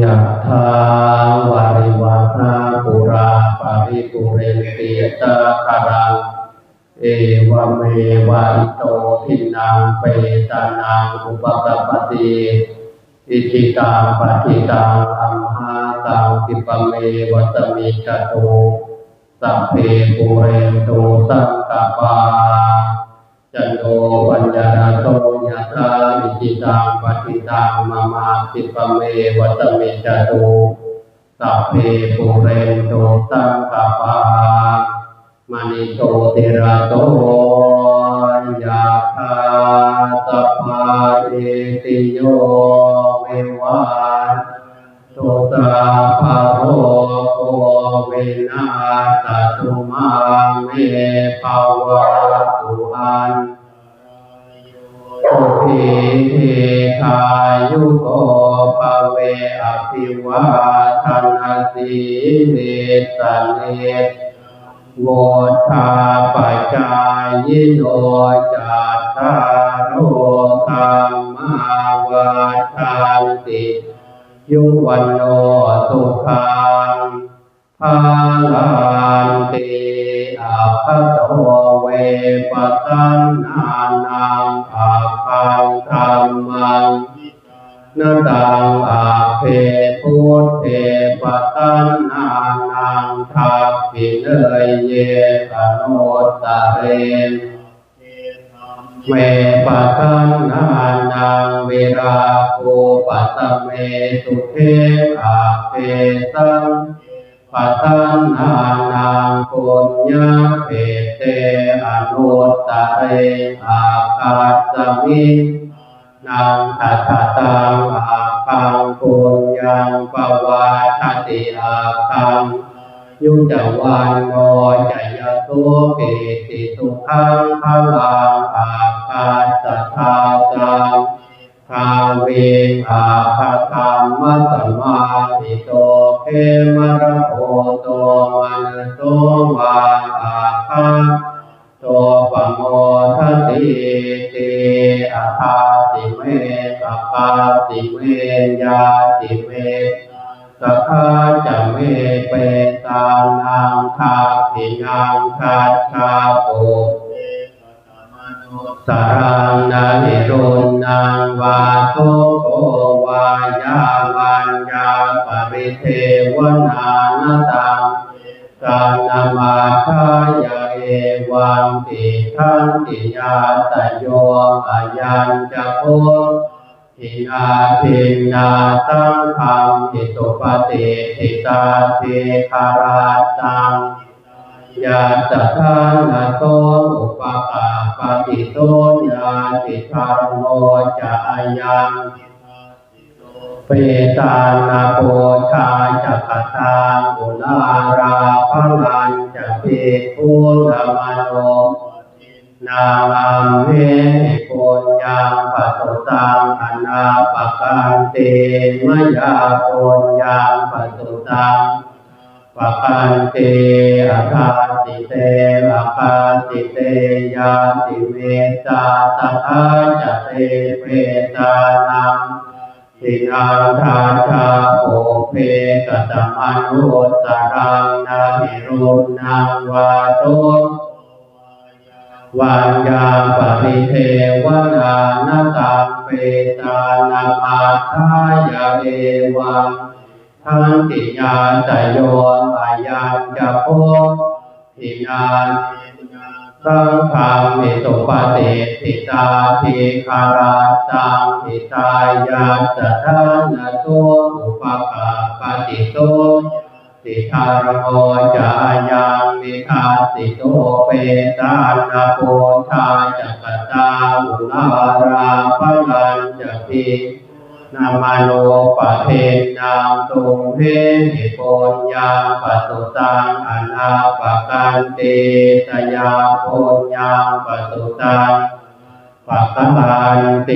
ยะถาวาริวาหาปุราปาริปุเรนติตาคารังเอวเมวะอิโตทินังเปตานังอุปกปติอิจิตังปฏิตังอัมหาตังกิปเมวัตมิจตุสัพเพปุเรนตุสังกปาจันโทปัญญาโตยะธา จิตังปฏิตังมามากิปเมวัตมิจตุสัพเพปุเรนโตุสังกปามณิโชติระโตยาคาสภาเอติโยเมวะตุตาภาโรโอเวนาสตุมาเมภาวะตุอัน ภิเทคายุโกภเวอภิวาทนาสีเลสเนโวทาปัจายโนจัตตารโอธรรมาวัฏานติยุวันโนสุขังภาลันติ ปตันนานังอาคังธรรมังนาตังอาเพพุทเทปตันนานังทักขิเนยเยอโนตเรนเมปตันนานังเวราโคปัตเมสุเทอาเพสัง ปัตันนานังปุญญาเปเตอนุตตะเรอาคาสมินางทัตตังอาคังปุญญังปวาทติอาคังยุจวันโนจยตัวปิติสุขังพลังอาคาสทาจังคาเวอาคาธรรมสมาธิโตเขมรโพ โตมันโตวาอาคาโตปะโมทัสสิติอาคาติเมสัคาติเมยาติเมสัคาจะเมเปตานังคาปินังคาชาโปสารังนานิรุณนังวาโตโกวายาวันยาปริเท วนานาตังกานามาทายาเอวังติทันติยาตโยอายัญจะโพทินาทินาตังธรรมอิสุปฏิทิตาเทคาราตังยาตทานาโตอุปกาปฏิโตยาติธารโมจะอายัง เปตานาโปชาจักตาอุลาราพลันจะเปภูลมโนนาอัมเมหิปุญญังปัสสุตังอนาปกันเตมยาปุญญังปัสสุตังปกันเตอาคาติเตอาคาติเตยาติเมตาตถาจะเตเปตานัง สินาทาชาโอเพกตมันุสรังนาหิรุนังวาโตวันยาปริเทวนานาตังเปตานามาทายาเอวังทันติยาตโยอายัญจะโพทินา สังฆามิสุปฏิทิตาภิคาราตังทิตายาสทานโตอุปกาปฏิโตติทารโมจายังมิคาติโตเปตานาโปชาจักตาอุลาราภลันจะพิ นามาโนปะเทนามตุงเพหิปุญญาปัสุตังอนาปกันเตสยาปุญญาปัสุตังปะกันเต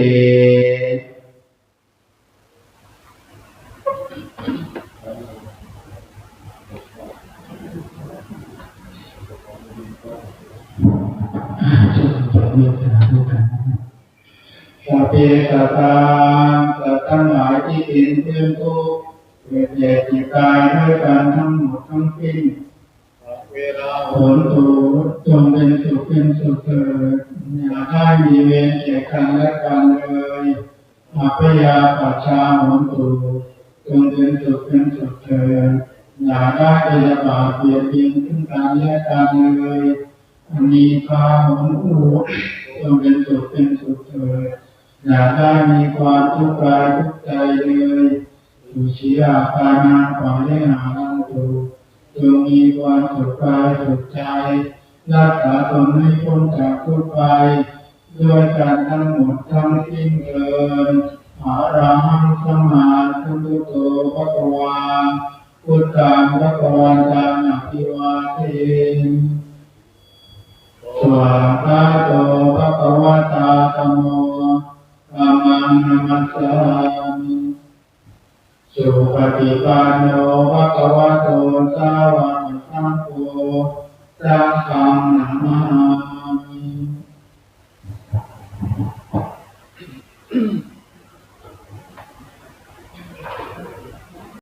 สัพเพสัตตา ทั้งหลายที่เป็นเพื่อนทุกข์เกิดเหตุที่กายด้วยกันทั้งหมดทั้งสิ้นเวลาผลตูจงเป็นสุขเป็นสุขเถิดอย่าได้มีเวรแก่กันและกันเลยอัพยาปัชชาผลตูจงเป็นสุขเป็นสุขเถิดอย่าได้พยาบาทเบียดเบียนซึ่งกันและกันเลยอันนี้พาผลตูจงเป็นสุขเป็นสุขเถิด อย่าได้มีความทุกข์กายทุกข์ใจเลยสุชียาปานาปาเรหานันตุจงมีความสุขกายสุขใจรักษาตนให้พ้นจากทุกข์ไปด้วยการทั้งหมดทั้งสิ้นเกินอาราหังสมาสัมพุโธพระกวาพุทธังพระกวาจานาภิวาเทนสวากาโตภะคะวตาธโม นัมัสสามิสุปฏิปันโนภะคะวะโตสาวกสังโฆสังฆังนามา